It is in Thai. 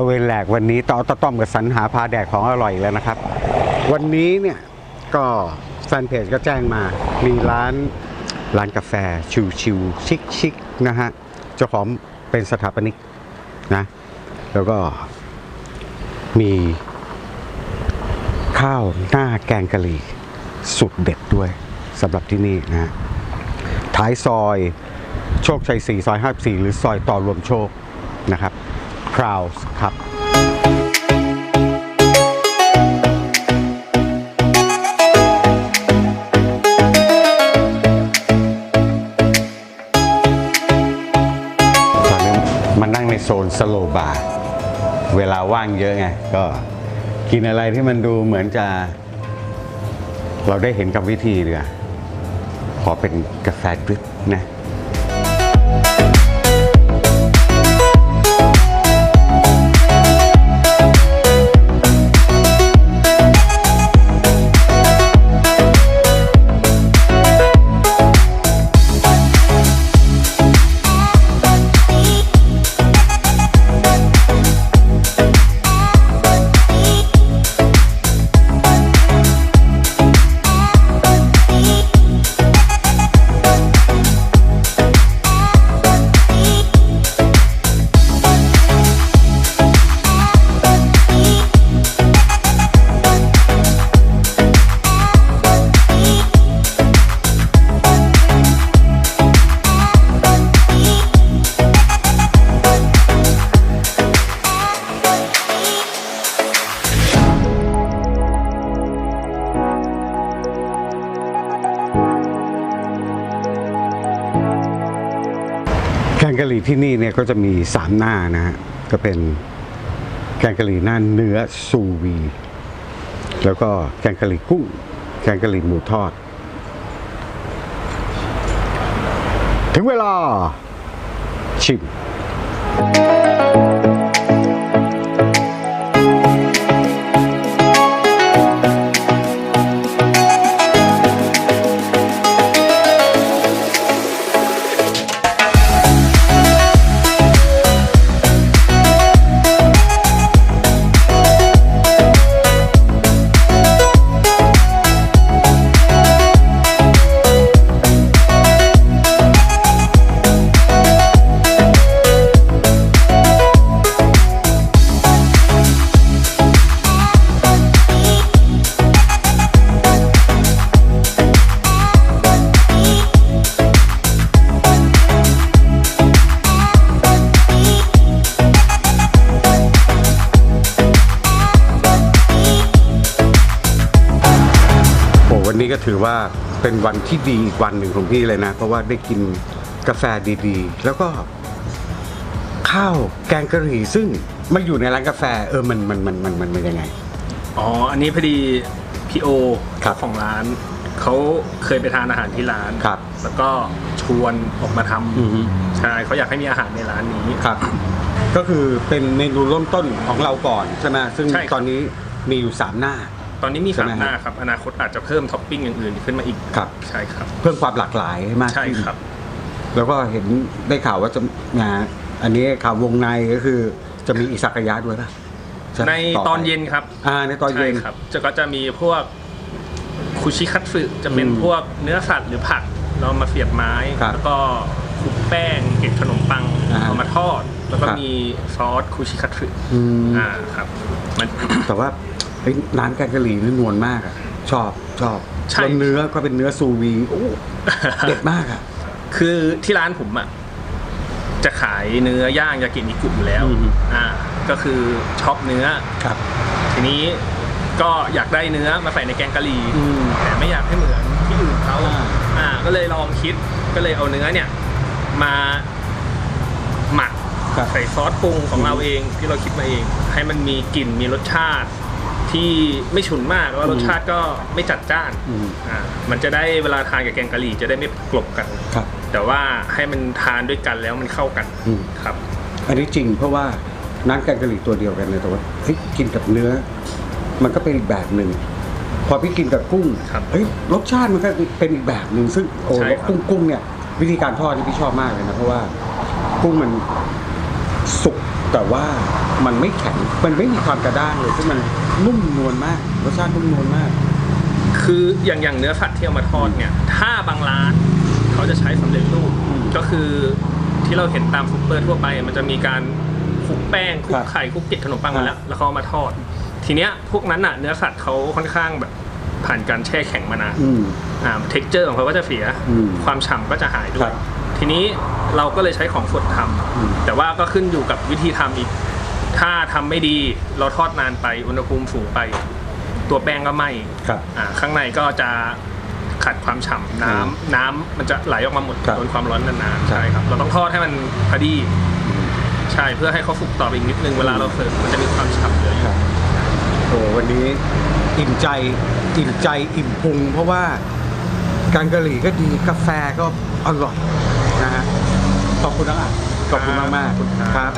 ะเวนแหลกวันนี้ต่อตะต้อมกับสรรหาพาแดกของอร่อยแล้วนะครับ วันนี้เนี่ยก็แฟนเพจก็แจ้งมา มีร้านร้านกาแฟชิวชิวชิคชิคๆนะฮะเจ้าของเป็นสถาปนิกนะแล้วก็มีข้าวหน้าแกงกะหรี่สุดเด็ดด้วยสำหรับที่นี่นะท้ายซอยโชคชัย 4 ซอย 54 หรือซอยต่อรวมโชคนะครับ c r o w s ครับตอนนี้มานั่งในโซนสโลบาร์เวลาว่างเยอะไง ก็กินอะไรที่มันดูเหมือนจะ เราได้เห็นกับวิธีเดียขอเป็นกาแฟดริปนะ เนี่ยก็จะมีสามหน้านะฮะก็เป็นแกงกะหรี่หน้าเนื้อซูวี แล้วก็แกงกะหรี่กุ้งแกงกะหรี่หมูทอด ถึงเวลาชิม วันนี้ก็ถือว่าเป็นวันที่ดีอีกวันหนึ่งของพี่เลยนะ เพราะว่าได้กินกาแฟดีๆ แล้วก็ ข้าวแกงกะหรี่ซึ่งมาอยู่ในร้านกาแฟเออมันมันมันมันมันมันยังไง อ๋อ อันนี้พอดีพี่โอครับเจ้าของร้าน เขาเคยไปทานอาหารที่ร้าน ครับแล้วก็ชวนออกมาทอือฮึำใช่เขาอยากให้มีอาหารในร้านนี้ ครับ ก็คือเป็นเมนูเริ่มต้นของเราก่อนใช่ไหมซึ่งใช่ครับ ตอนนี้มีอยู่สามหน้า ตอนนี้มีใช่สาไหมมฮะหน้าครับ อนาคตอาจจะเพิ่มท็อปปิ้งอย่างอื่นขึ้นมาอีกครับ ใช่ครับ เพิ่มความหลากหลายให้มากใช่ขึ้นครับ แล้วก็เห็นได้ข่าวว่าจะงานอันนี้ข่าววงในก็คือจะมีอิซากายะด้วยป่ะช่ในไปตอนเย็นครับอ่าในตอนใช่เย็นครับจะก็จะมีพวกคุชิคัตสึจะเป็นอืมพวกเนื้อสัตว์หรือผัก เรามาเสียบไม้ ครับแล้วก็คลุกแป้งเกล็ดขนมปังอ่าเอามาทอด แล้วก็ครับ มีซอสคุชิคัตสึอืม อ่าครับมัน แต่ว่า เฮ้ยร้านแกงกะหรี่นี่นวลมากอะ ชอบชอบใช่ แล้วเนื้อก็เป็นเนื้อซูวีโอ้เด็ดมากอะ คือที่ร้านผมอะจะขายเนื้อย่างยากินิกุอยู่แล้วอืม อ่าก็คือชอบเนื้อ ครับ ทีนี้ก็อยากได้เนื้อมาใส่ในแกงกะหรี่อืม แต่ไม่อยากให้เหมือนที่อื่นเขาอ่า อ่า ก็เลยลองคิดก็เลยเอาเนื้อเนี่ย มาหมักครับ ใส่ซอสปรุงของเราเองที่เราคิดมาเอง ให้มันมีกลิ่นมีรสชาติ ที่ไม่ฉุนมากแล้วรสชาติก็ไม่จัดจ้านอืมอ่ามันจะได้เวลาทานกับแกงกะหรี่จะได้ไม่กลบกัน ครับ แต่ว่าให้มันทานด้วยกันแล้วมันเข้ากันอืม ครับ อันนี้จริงเพราะว่าน้ำแกงกะหรี่ตัวเดียวกันเลยแต่ว่าเฮ้ยกินกับเนื้อ มันก็เป็นอีกแบบหนึ่งพอพี่กินกับกุ้งครับเฮ้ยรสชาติมันก็เป็นอีกแบบหนึ่งซึ่งโอ้ใช่แล้วครับ กุ้งกุ้งเนี่ยวิธีการทอดที่พี่ชอบมากเลยนะเพราะว่ากุ้งมันสุกแต่ว่ามันไม่แข็งมันไม่มีความกระด้างเลยซึ่งมัน นุ่มนวลมากรสชาตินุ่มนวลมาก คืออย่างอย่างเนื้อสัตว์ที่เอามาทอดเนี่ย ถ้าบางร้านเขาจะใช้สำเร็จรูปอืมก็คือที่เราเห็นตามซุปเปอร์ทั่วไป มันจะมีการคลุกแป้งคลุครักบไข่คลุกเกล็ดขนมปังครัมาบแล้ว แล้วเขาเอามาทอด ทีเนี้ยพวกนั้นอะเนื้อสัตว์เขาค่อนข้างแบบผ่านการแช่แข็งมานานอืมอ่าเท็กเจอร์ของเขาก็จะเสียอืมความฉ่ำก็จะหายด้วครัยบทีนี้เราก็เลยใช้ของสดทำอืมแต่ว่าก็ขึ้นอยู่กับวิธีทำอีก ถ้าทำไม่ดีเราทอดนานไปอุณหภูมิสูงไป ตัวแป้งก็ไหม้ครับ อ่าข้างในก็จะขัดความฉ่ำน้ำอืมน้ำมันจะไหลออกมาหมดครับโดนความร้อนนานครับๆใช่ครับ เราต้องทอดให้มันพอดี ใช่เพื่อให้เขาสุกต่อไปอีกนิดนึงเวลาเราเสิร์ฟมันจะมีความฉ่ำเหลืออยู่ ครับโอ้วันนี้อิ่มใจอิ่มใจอิ่มพุง เพราะว่าแการกะหรี่ก็ดีกาแฟก็อร่อยนะฮะขอบคุณนะอะขอบคุณมากขอบคุณๆครับครับ